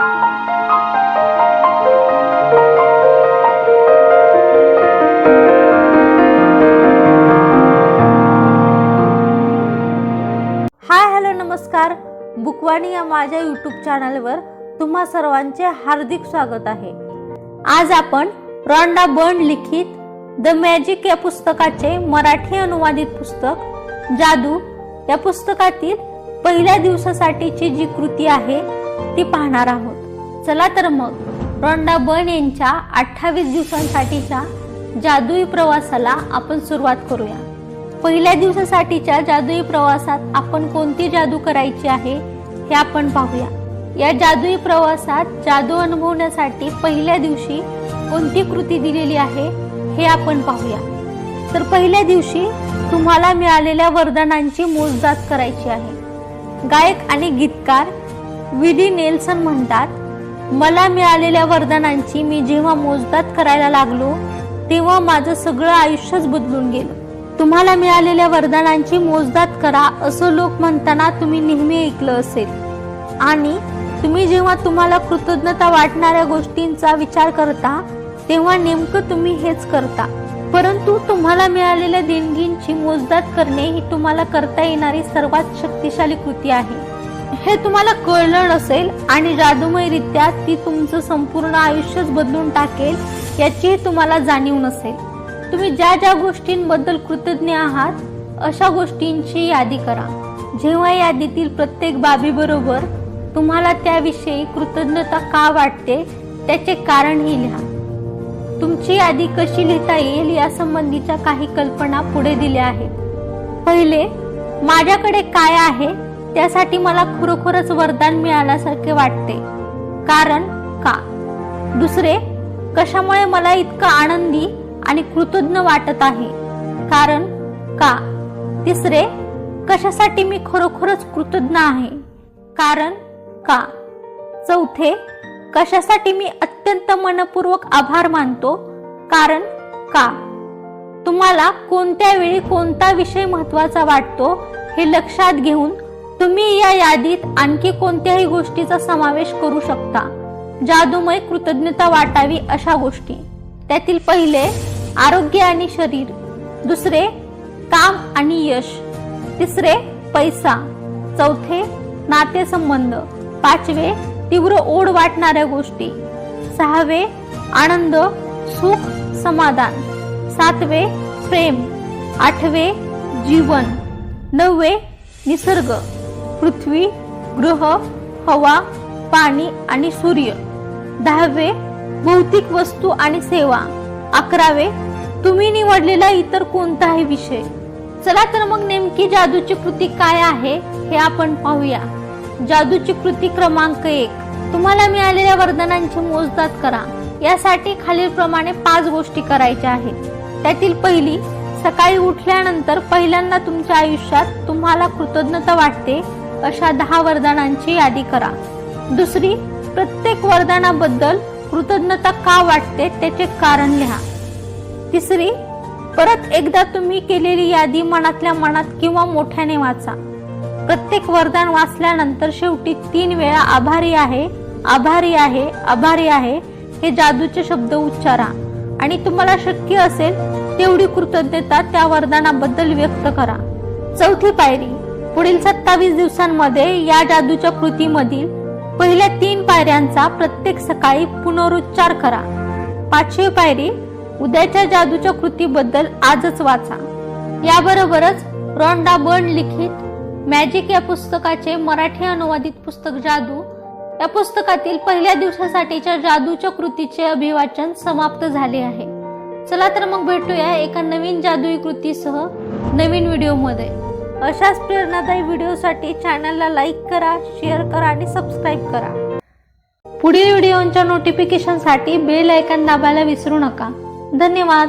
Hi hello नमस्कार. बुकवाणी या माझ्या यूट्यूब चॅनलवर तुम्हा सर्वांचे हार्दिक स्वागत आहे. आज आपण रॉन्डा बर्न लिखित द मॅजिक या पुस्तकाचे मराठी अनुवादित पुस्तक जादू या पुस्तकातील पहिल्या दिवसासाठीची जी कृती आहे ती पाहणार आहोत. चला तर मग रॉन्डा बर्न यांच्या अठ्ठावीस दिवसांसाठीच्या जादुई प्रवासाला आपण सुरुवात करूया. पहिल्या दिवसासाठीच्या जादुई प्रवासात आपण कोणती जादू करायची आहे हे आपण पाहूया. या जादुई प्रवासात जादू अनुभवण्यासाठी पहिल्या दिवशी कोणती कृती दिलेली आहे हे आपण पाहूया. तर पहिल्या दिवशी तुम्हाला मिळालेल्या वरदानांची मोजदात करायची आहे. गायक आणि गीतकार विली नेल्सन म्हणतात मला मिळालेल्या वरदानांची मी जेव्हा मोजदाद करायला लागलो तेव्हा माझं सगळं आयुष्यच बदलून गेलं. तुम्हाला मिळालेल्या वरदानांची मोजदाद करा असं लोक म्हणताना तुम्ही नेहमी ऐकलं असेल. आणि तुम्ही जेव्हा तुम्हाला कृतज्ञता वाटणाऱ्या गोष्टींचा विचार करता तेव्हा नेमकं तुम्ही हेच करता. परंतु तुम्हाला मिळालेल्या देणगींची मोजदाद करणे ही तुम्हाला करता येणारी सर्वात शक्तिशाली कृती आहे. हे तुम्हाला कळलं नसेल आणि जादूमयरित्या ती तुमचं संपूर्ण आयुष्यच बदलून टाकेल याची तुम्हाला जाणीव नसेल. तुम्ही ज्या ज्या गोष्टींबद्दल कृतज्ञ आहात अशा गोष्टींची यादी करा. जेव्हा यादीतील प्रत्येक बाबीबरोबर तुम्हाला त्याविषयी कृतज्ञता का वाटते त्याचे कारणही लिहा. तुमची यादी कशी लिहिता येईल या संबंधीच्या काही कल्पना पुढे दिल्या आहेत. पहिले माझ्याकडे काय आहे त्यासाठी मला खरोखरच वरदान मिळाल्यासारखे वाटते. कारण का? दुसरे कशामुळे मला इतकं आनंदी आणि कृतज्ञ वाटत आहे? कारण का? तिसरे कशासाठी मी खरोखरच कृतज्ञ आहे? कारण का? चौथे कशासाठी मी अत्यंत मनपूर्वक आभार मानतो? कारण का? तुम्हाला कोणत्या वेळी कोणता विषय महत्त्वाचा वाटतो हे लक्षात घेऊन तुम्ही या यादीत आणखी कोणत्याही गोष्टीचा समावेश करू शकता. जादूमय कृतज्ञता वाटावी अशा गोष्टी. त्यातील पहिले आरोग्य आणि शरीर. दुसरे काम आणि यश. तिसरे पैसा. चौथे नातेसंबंध. पाचवे तीव्र ओढ वाटणाऱ्या गोष्टी. सहावे आनंद सुख समाधान. सातवे प्रेम. आठवे जीवन. नववे निसर्ग. पृथ्वी ग्रह हवा पाणी आणि सूर्य. दहावे भौतिक वस्तू आणि सेवा. अकरावे तुम्ही निवडलेला इतर कोणताही विषय. चला तर मग नेमकी जादूची कृती काय आहे हे आपण पाहूया. जादूची कृती क्रमांक एक. तुम्हाला मिळालेल्या वरदानांची मोजदाद करा. यासाठी खालीलप्रमाणे पाच गोष्टी करायच्या आहेत. त्यातील पहिली सकाळी उठल्यानंतर पहिल्यांदा तुमच्या आयुष्यात तुम्हाला कृतज्ञता वाटते. अशा दहा वरदानांची यादी करा. दुसरी प्रत्येक वरदानाबद्दल कृतज्ञता का वाटते त्याचे कारण लिहा. तिसरी परत एकदा तुम्ही केलेली यादी मनातल्या मनात किंवा मोठ्याने वाचा. प्रत्येक वरदान वाचल्यानंतर शेवटी तीन वेळा आभारी आहे आभारी आहे आभारी आहे हे जादूचे शब्द उच्चारा. आणि तुम्हाला शक्य असेल तेवढी कृतज्ञता त्या वरदानाबद्दल व्यक्त करा. चौथी पायरी पुढील सत्तावीस दिवसांमध्ये या जादूच्या कृतीमधील पहिल्या तीन पायऱ्यांचा प्रत्येक सकाळी पुनरुच्चार करा. पाचवी पायरी उद्याच्या जादूच्या कृतीबद्दल आजच वाचा. याबरोबरच रॉन्डा बर्न लिखित मॅजिक या पुस्तकाचे मराठी अनुवादित पुस्तक जादू या पुस्तकातील पहिल्या दिवसासाठीच्या जादूच्या कृतीचे अभिवाचन समाप्त झाले आहे. चला तर मग भेटूया एका नवीन जादुई कृतीसह नवीन व्हिडिओमध्ये. अशाच प्रेरणादायी व्हिडिओसाठी चॅनलला लाईक करा शेअर करा आणि सबस्क्राईब करा. पुढील व्हिडिओच्या नोटिफिकेशनसाठी बेल आयकन दाबायला विसरू नका. धन्यवाद.